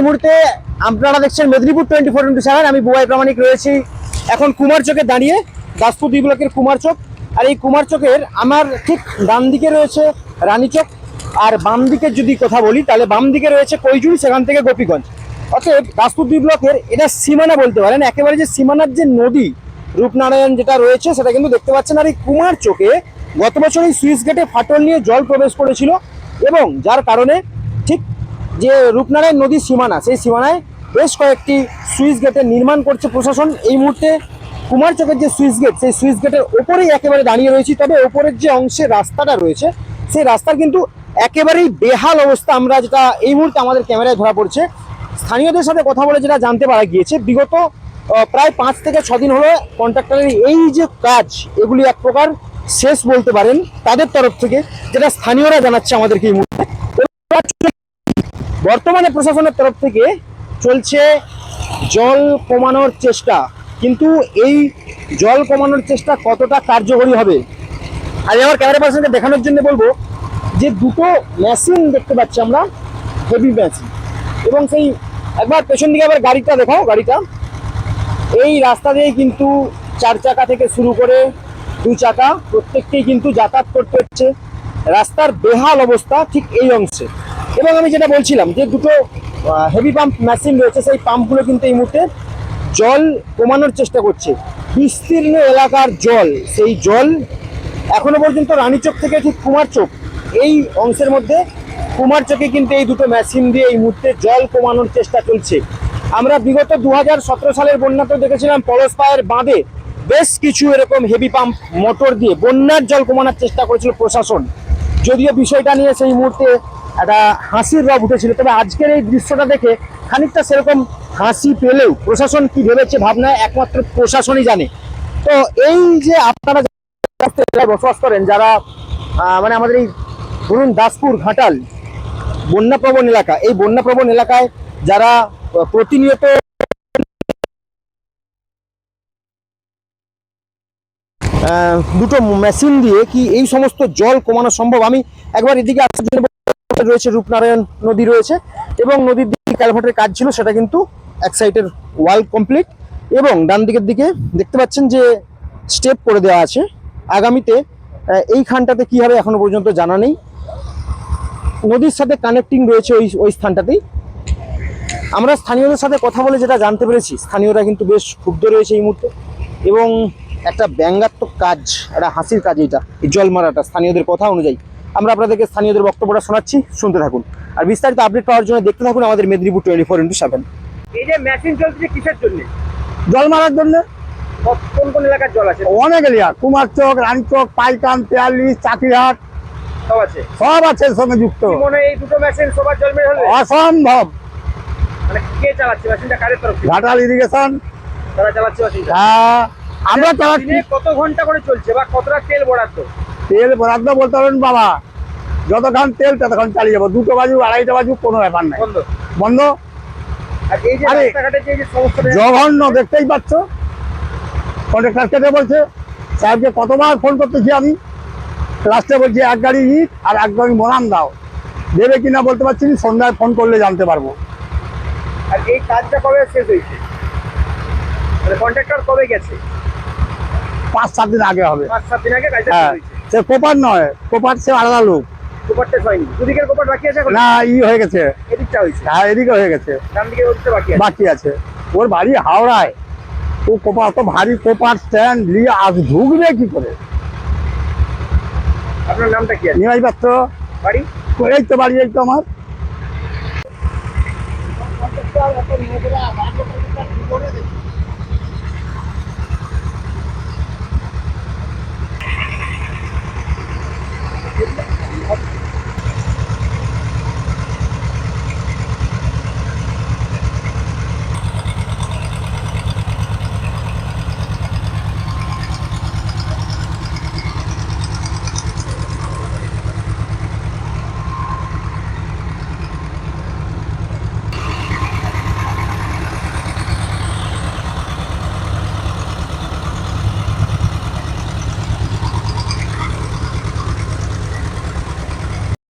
এই মুহূর্তে আপনারা দেখছেন Medinipur twenty four into seven আমি বুয়াই প্রামাণিক রয়েছি। এখন কুমার চোখে দাঁড়িয়ে, দাসপুর দুই ব্লকের কুমার চক। আর এই কুমার চোখের আমার ঠিক ডান দিকে রয়েছে রানী চোখ আর বাম দিকের যদি কথা বলি, তাহলে বাম দিকে রয়েছে কৈজুরি সেখান থেকে গোপীগঞ্জ। অতএব দাসপুর দুই ব্লকের এটা সীমানা বলতে পারেন। একেবারে যে সীমানার যে নদী, রূপনারায়ণ যেটা রয়েছে, সেটা কিন্তু দেখতে পাচ্ছেন। আর এই কুমার চোখে গত বছর এই সুইচ গেটে ফাটল নিয়ে জল প্রবেশ করেছিল। এবং যার কারণে যে রূপনারায়ণ নদীর সীমানা, সেই সীমানায় বেশ কয়েকটি সুইচ গেটের নির্মাণ করছে প্রশাসন। এই মুহূর্তে কুমার চকের যে সুইচ গেট, সেই সুইচ গেটের ওপরেই একেবারে দাঁড়িয়ে রয়েছি। তবে ওপরের যে অংশে রাস্তাটা রয়েছে, সেই রাস্তার কিন্তু একেবারেই বেহাল অবস্থা। আমরা যেটা এই মুহূর্তে আমাদের ক্যামেরায় ধরা পড়ছে। স্থানীয়দের সাথে কথা বলে যেটা জানতে পারা গিয়েছে, বিগত প্রায় পাঁচ থেকে ছদিন হলো কন্ট্রাক্টরের এই যে কাজ, এগুলি এক প্রকার শেষ বলতে পারেন তাদের তরফ থেকে, যেটা স্থানীয়রা জানাচ্ছে আমাদেরকে এই বর্তমানে প্রশাসনের তরফ থেকে চলছে জল কমানোর চেষ্টা। কিন্তু এই জল কমানোর চেষ্টা কতটা কার্যকরী হবে? আমি আমার ক্যামেরা পার্সনকে দেখানোর জন্য বলব যে দুটো মেশিন দেখতে পাচ্ছি আমরা হেভি মেশিন এবং সেই একবার পেছন দিকে আবার গাড়িটা দেখাও, গাড়িটা। এই রাস্তা দিয়ে কিন্তু চার চাকা থেকে শুরু করে দু চাকা, প্রত্যেককেই কিন্তু যাতায়াত করতে হচ্ছে। রাস্তার বেহাল অবস্থা ঠিক এই অংশে। এবং আমি যেটা বলছিলাম যে দুটো হেভি পাম্প মেশিন রয়েছে, সেই পাম্পগুলো কিন্তু এই মুহূর্তে জল কমানোর চেষ্টা করছে। বিস্তীর্ণ এলাকার জল, সেই জল এখনও পর্যন্ত রানীচক থেকে ঠিক কুমারচক এই অংশের মধ্যে কুমারচকে কিন্তু এই দুটো মেশিন দিয়ে এই মুহূর্তে জল কমানোর চেষ্টা চলছে। আমরা বিগত দু হাজার সতেরো সালের বন্যাতেও দেখেছিলাম পলস পায়ের বাঁধে বেশ কিছু এরকম হেভি পাম্প মোটর দিয়ে বন্যার জল কমানোর চেষ্টা করেছিল প্রশাসন। যদিও বিষয়টা নিয়ে সেই মুহূর্তে একটা হাসির রব উঠেছিল। তবে আজকের এই দৃশ্যটা দেখে খানিকটা সেরকম হাসি পেলেও প্রশাসন কি ভেবেছে ভাবনা, একমাত্র প্রশাসনই জানে। তো এই যে আপনারা বসবাস করেন, যারা মানে আমাদের এই ধরুন দাসপুর ঘাটাল বন্যাপ্রবণ এলাকা, এই বন্যাপ্রবণ এলাকায় যারা প্রতিনিয়ত দুটো মেশিন দিয়ে কি এই সমস্ত জল কমানো সম্ভব? আমি একবার এদিকে আসার জন্য রয়েছে রূপনারায়ণ নদী রয়েছে এবং নদীর দিকে ক্যালভার্টের কাজ ছিল সেটা কিন্তু এক সাইডের ওয়াল কমপ্লিট এবং ডান দিকের দিকে দেখতে পাচ্ছেন যে স্টেপ করে দেওয়া আছে। আগামীতে আহ, এইখানটাতে কি হবে এখনও পর্যন্ত জানা নেই। নদীর সাথে কানেক্টিং রয়েছে ওই ওই স্থানটাতেই। আমরা স্থানীয়দের সাথে কথা বলে যেটা জানতে পেরেছি স্থানীয়রা কিন্তু বেশ ক্ষুব্ধ রয়েছে এই মুহূর্তে এবং একটা ব্যঙ্গাত্মক কাজ একটা হাসির কাজ এটা এই জল মারাটা স্থানীয়দের কথা অনুযায়ী। আমরা আপনাদেরকে স্থানীয়দের বক্তব্যটা শোনাচ্ছি শুনতে থাকুন। আর বিস্তারিত আপডেট পাওয়ার জন্য দেখতে থাকুন আমাদের Medinipur twenty four into seven এই যে মেশিন চলছে কিসের জন্য? জল মারার জন্য? কোন কোন এলাকার জল আছে? অনেক এলিয়া কুমারচক রানীচক পাইকান পেয়ালি চাকিরহাট সব আছে? সব আছে সঙ্গে যুক্ত। মনে এই দুটো মেশিন সবার জল মেরে হলে? অসম্ভব। মানে কে চালাচ্ছে মেশিনটা কারের তরফ ঘাটাল ইরিগেশন তারা চালাচ্ছে মেশিনটা হ্যাঁ, আমরা চালাচ্ছি। কত ঘণ্টা করে চলছে বা কতটা তেল বরাদ্দ? তেল বরাদ্দ বলতে পারেন বাবা যতক্ষণ তেল ততক্ষণ চালিয়ে যাব। দুটো বাজু আড়াইটা বাজু কোনো ব্যাপার নাই। বন্ধ। বন্ধ? আর জঘন্য দেখতেই পাচ্ছ? কন্ট্রাক্টার কেটে বলছে? সাহেবকে কতবার ফোন করতেছি আমি। লাস্টে বলছি এক গাড়ি ইট আর এক গাড়ি মোরাম দাও। দেবে কিনা বলতে পারছি সন্ধ্যায় ফোন করলে জানতে পারব। আর এই কাজটা কবে শেষ হয়েছে? মানে কন্ট্রাক্টর কবে গেছে? পাঁচ সাত দিন আগে হবে। পাঁচ সাত দিন আগে কাজটা হ্যাঁ। হয়েছে। সে কোপার নয় কোপার সে আলাদা লোক। হয়নি। দুদিকের কোপার বাকি আছে না ই হয়ে গেছে। এদিকটা হয়েছে। হ্যাঁ এদিকে হয়ে গেছে। ডান দিকে বাকি আছে? বাকি আছে। ওর বাড়ি হাওড়ায়। ও কোপা অত ভারী কোপার স্ট্যান্ড নিয়ে আজ ঢুকবে কি করে? আপনার নামটা কি নিমাই পাত্র। বাড়ি? এই তো বাড়ি এই তো আমার।